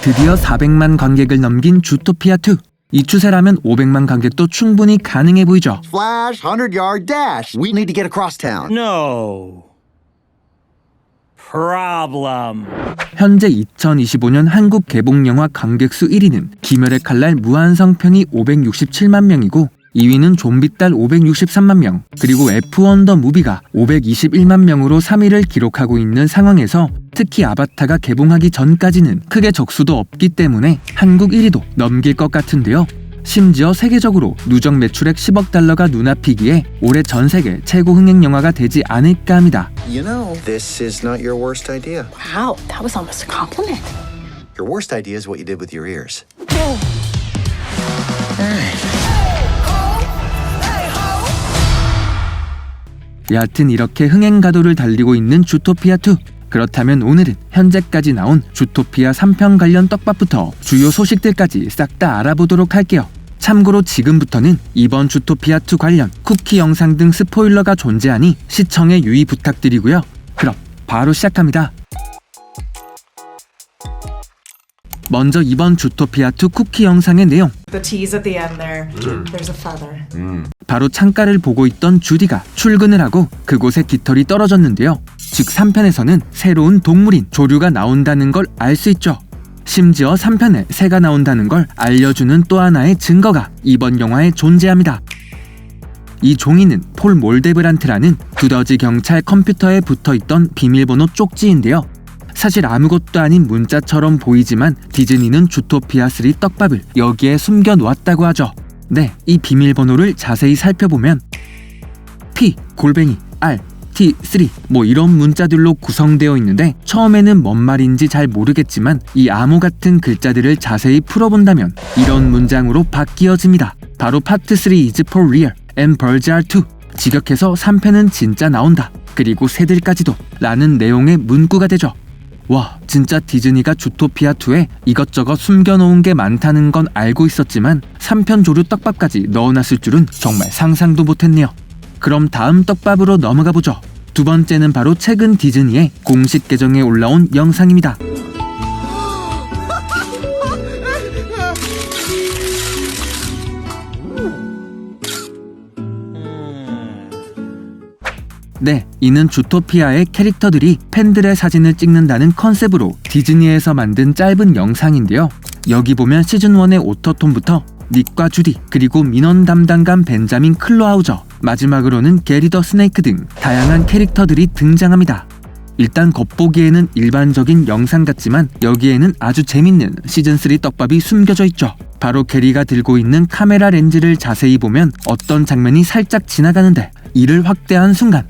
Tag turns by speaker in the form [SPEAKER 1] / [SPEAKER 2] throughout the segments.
[SPEAKER 1] 드디어 400만 관객을 넘긴 주토피아 2. 이 추세라면 500만 관객도 충분히 가능해 보이죠.
[SPEAKER 2] Flash, 100 yard dash. We need to get across town.
[SPEAKER 3] No. Problem.
[SPEAKER 1] 현재 2025년 한국 개봉 영화 관객 수 1위는 김열의 칼날 무한성편이 567만 명이고 2위는 좀비딸 563만 명, 그리고 F1 더 무비가 521만 명으로 3위를 기록하고 있는 상황에서 특히 아바타가 개봉하기 전까지는 크게 적수도 없기 때문에 한국 1위도 넘길 것 같은데요. 심지어 세계적으로 누적 매출액 10억 달러가 눈앞이기에 올해 전 세계 최고 흥행 영화가 되지 않을까 합니다.
[SPEAKER 2] You know, this is not your worst idea.
[SPEAKER 4] Wow, that was almost a compliment.
[SPEAKER 2] Your worst idea is what you did with your ears.
[SPEAKER 1] 여하튼 이렇게 흥행 가도를 달리고 있는 주토피아2. 그렇다면 오늘은 현재까지 나온 주토피아 3편 관련 떡밥부터 주요 소식들까지 싹 다 알아보도록 할게요. 참고로 지금부터는 이번 주토피아2 관련 쿠키 영상 등 스포일러가 존재하니 시청에 유의 부탁드리고요. 그럼 바로 시작합니다. 먼저 이번 주토피아 2 쿠키 영상의 내용.
[SPEAKER 5] The T's at the end there. There's a feather.
[SPEAKER 1] 바로 창가를 보고 있던 주디가 출근을 하고 그곳에 깃털이 떨어졌는데요. 즉 3편에서는 새로운 동물인 조류가 나온다는 걸 알 수 있죠. 심지어 3편에 새가 나온다는 걸 알려주는 또 하나의 증거가 이번 영화에 존재합니다. 이 종이는 폴 몰데브란트라는 두더지 경찰 컴퓨터에 붙어 있던 비밀번호 쪽지인데요. 사실 아무것도 아닌 문자처럼 보이지만 디즈니는 주토피아 3 떡밥을 여기에 숨겨 놓았다고 하죠. 네, 이 비밀번호를 자세히 살펴보면 P 골뱅이 R T3 뭐 이런 문자들로 구성되어 있는데 처음에는 뭔 말인지 잘 모르겠지만 이 암호 같은 글자들을 자세히 풀어본다면 이런 문장으로 바뀌어집니다. 바로 파트 3 is for real and birds are too 직역해서 3편은 진짜 나온다. 그리고 새들까지도 라는 내용의 문구가 되죠. 와, 진짜 디즈니가 주토피아 2에 이것저것 숨겨놓은 게 많다는 건 알고 있었지만 3편 조류 떡밥까지 넣어놨을 줄은 정말 상상도 못했네요. 그럼 다음 떡밥으로 넘어가 보죠. 두 번째는 바로 최근 디즈니의 공식 계정에 올라온 영상입니다. 네, 이는 주토피아의 캐릭터들이 팬들의 사진을 찍는다는 컨셉으로 디즈니에서 만든 짧은 영상인데요. 여기 보면 시즌1의 오터톤부터 닉과 주디, 그리고 민원 담당관 벤자민 클로하우저, 마지막으로는 게리 더 스네이크 등 다양한 캐릭터들이 등장합니다. 일단 겉보기에는 일반적인 영상 같지만 여기에는 아주 재밌는 시즌3 떡밥이 숨겨져 있죠. 바로 게리가 들고 있는 카메라 렌즈를 자세히 보면 어떤 장면이 살짝 지나가는데 이를 확대한 순간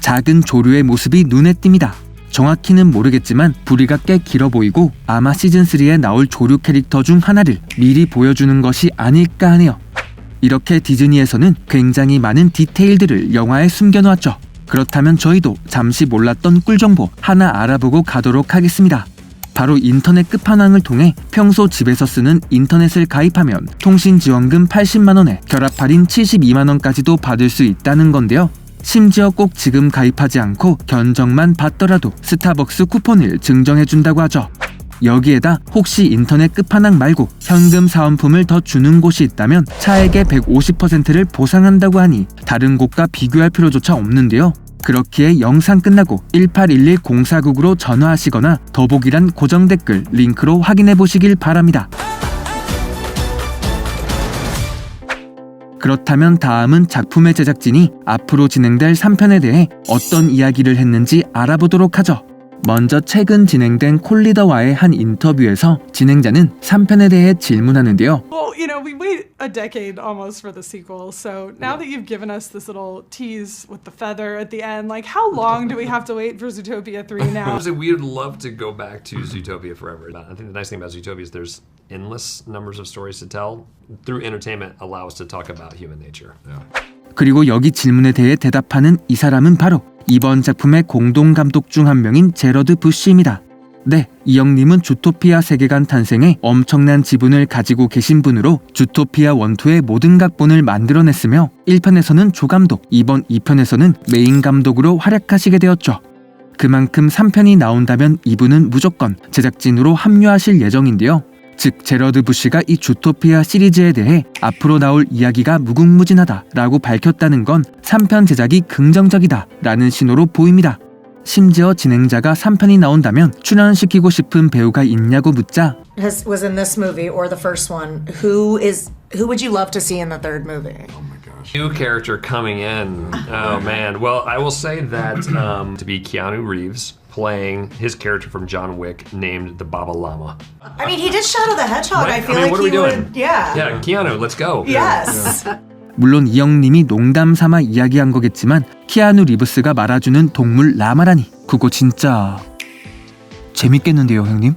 [SPEAKER 1] 작은 조류의 모습이 눈에 띕니다. 정확히는 모르겠지만 부리가 꽤 길어 보이고 아마 시즌3에 나올 조류 캐릭터 중 하나를 미리 보여주는 것이 아닐까 하네요. 이렇게 디즈니에서는 굉장히 많은 디테일들을 영화에 숨겨놓았죠. 그렇다면 저희도 잠시 몰랐던 꿀정보 하나 알아보고 가도록 하겠습니다. 바로 인터넷 끝판왕을 통해 평소 집에서 쓰는 인터넷을 가입하면 통신 지원금 80만원에 결합 할인 72만원까지도 받을 수 있다는 건데요. 심지어 꼭 지금 가입하지 않고 견적만 받더라도 스타벅스 쿠폰을 증정해준다고 하죠. 여기에다 혹시 인터넷 끝판왕 말고 현금 사은품을 더 주는 곳이 있다면 차액의 150%를 보상한다고 하니 다른 곳과 비교할 필요조차 없는데요. 그렇기에 영상 끝나고 1811-0499로 전화하시거나 더보기란 고정 댓글 링크로 확인해 보시길 바랍니다. 그렇다면 다음은 작품의 제작진이 앞으로 진행될 3편에 대해 어떤 이야기를 했는지 알아보도록 하죠. 먼저 최근 진행된 콜리더와의 한 인터뷰에서 진행자는 3편에 대해 질문하는데요.
[SPEAKER 5] Well, you know, we wait a decade almost for the sequel. So now that you've given us this little tease with the feather at the end, like how long do we have to wait for Zootopia 3 now?
[SPEAKER 6] Honestly, we would love to go back to Zootopia forever. I think the nice thing about Zootopia is there's endless numbers of stories to tell. Through entertainment, allow us to talk about human nature.
[SPEAKER 1] 그리고 여기 질문에 대해 대답하는 이 사람은 바로 이번 작품의 공동 감독 중 한 명인 제러드 부쉬입니다. 네, 이영님은 주토피아 세계관 탄생에 엄청난 지분을 가지고 계신 분으로 주토피아 1, 2의 모든 각본을 만들어냈으며 1편에서는 조감독, 이번 2편에서는 메인 감독으로 활약하시게 되었죠. 그만큼 3편이 나온다면 이분은 무조건 제작진으로 합류하실 예정인데요. 즉 제러드 부시가 이 주토피아 시리즈에 대해 앞으로 나올 이야기가 무궁무진하다라고 밝혔다는 건 3편 제작이 긍정적이다라는 신호로 보입니다. 심지어 진행자가 3편이 나온다면 출연시키고 싶은 배우가 있냐고 묻자
[SPEAKER 7] has was in this movie or the first one, who is who would you love to see in the third movie?
[SPEAKER 6] New character coming in. Oh man. Well, I will say that um, to be Keanu Reeves playing his character from John Wick named the Baba Llama.
[SPEAKER 7] I mean, he did Shadow the Hedgehog. I
[SPEAKER 6] Right?
[SPEAKER 7] feel
[SPEAKER 6] I mean,
[SPEAKER 7] like
[SPEAKER 6] what are
[SPEAKER 7] he
[SPEAKER 6] we doing?
[SPEAKER 7] would. Yeah.
[SPEAKER 6] Yeah, Keanu, let's go.
[SPEAKER 7] Yes.
[SPEAKER 1] 물론 이영님이 농담 삼아 이야기한 거겠지만 키아누 리브스가 말아주는 동물 라마라니 그거 진짜 재밌겠는데요 형님?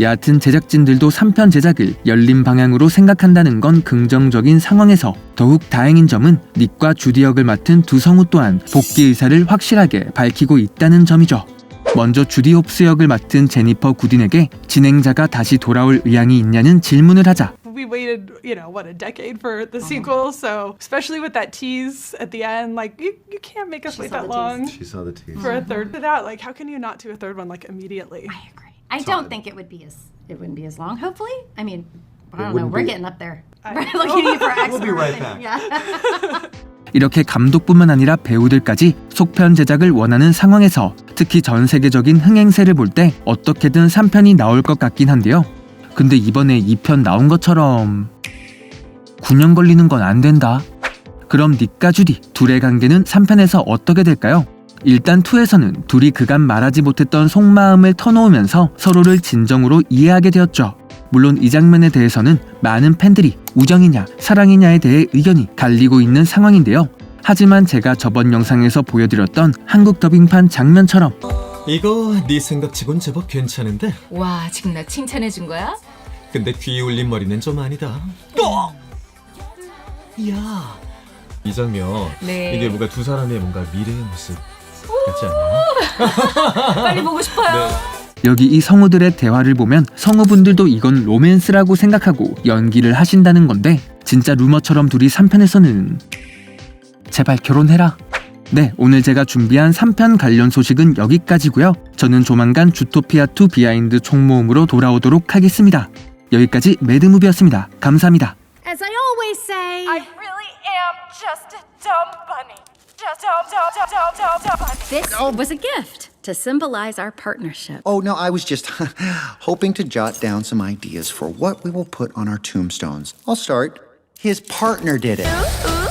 [SPEAKER 1] 여하튼 제작진들도 3편 제작을 열린 방향으로 생각한다는 건 긍정적인 상황에서 더욱 다행인 점은 닉과 주디 역을 맡은 두 성우 또한 복귀 의사를 확실하게 밝히고 있다는 점이죠. 먼저 주디 홉스 역을 맡은 제니퍼 구딘에게 진행자가 다시 돌아올 의향이 있냐는 질문을 하자
[SPEAKER 5] We waited, you know, what a decade for the sequel. So especially with that tease at the end, like you, you can't make us wait that long
[SPEAKER 2] She saw the tease.
[SPEAKER 5] for a third. For that, like, how can you not do a third one like immediately?
[SPEAKER 8] I agree. I don't think it would be as it wouldn't be as long. Hopefully, I mean, I don't know. We're
[SPEAKER 2] be-
[SPEAKER 8] getting up there. We're looking at you for X.
[SPEAKER 2] be right back.
[SPEAKER 8] Yeah.
[SPEAKER 1] 이렇게 감독뿐만 아니라 배우들까지 속편 제작을 원하는 상황에서 특히 전 세계적인 흥행세를 볼 때 어떻게든 3편이 나올 것 같긴 한데요. 근데 이번에 2편 나온 것처럼 9년 걸리는 건 안 된다. 그럼 닉과 주디 둘의 관계는 3편에서 어떻게 될까요? 일단 2에서는 둘이 그간 말하지 못했던 속마음을 터놓으면서 서로를 진정으로 이해하게 되었죠. 물론 이 장면에 대해서는 많은 팬들이 우정이냐 사랑이냐에 대해 의견이 갈리고 있는 상황인데요. 하지만 제가 저번 영상에서 보여드렸던 한국 더빙판 장면처럼
[SPEAKER 9] 이거 네 생각치곤 제법 괜찮은데?
[SPEAKER 10] 와, 지금 나 칭찬해 준 거야?
[SPEAKER 9] 근데 귀 울린 머리는 좀 아니다. 야, 이 장면
[SPEAKER 10] 네.
[SPEAKER 9] 이게 뭔가 두 사람의 뭔가 미래의 모습 같지 않나요?
[SPEAKER 10] 빨리 보고 싶어요.
[SPEAKER 1] 여기 이 성우들의 대화를 보면 성우분들도 이건 로맨스라고 생각하고 연기를 하신다는 건데 진짜 루머처럼 둘이 3편에서는 제발 결혼해라. 네, 오늘 제가 준비한 3편 관련 소식은 여기까지고요. 저는 조만간 주토피아2 비하인드 총모음으로 돌아오도록 하겠습니다. 여기까지 매드무비였습니다. 감사합니다.
[SPEAKER 8] As I always say, I really am just a dumb bunny. Just dumb, dumb, dumb, dumb, dumb, dumb bunny.
[SPEAKER 10] This was a gift to symbolize our partnership.
[SPEAKER 2] Oh, no, I was just hoping to jot down some ideas for what we will put on our tombstones. I'll start. His partner did it.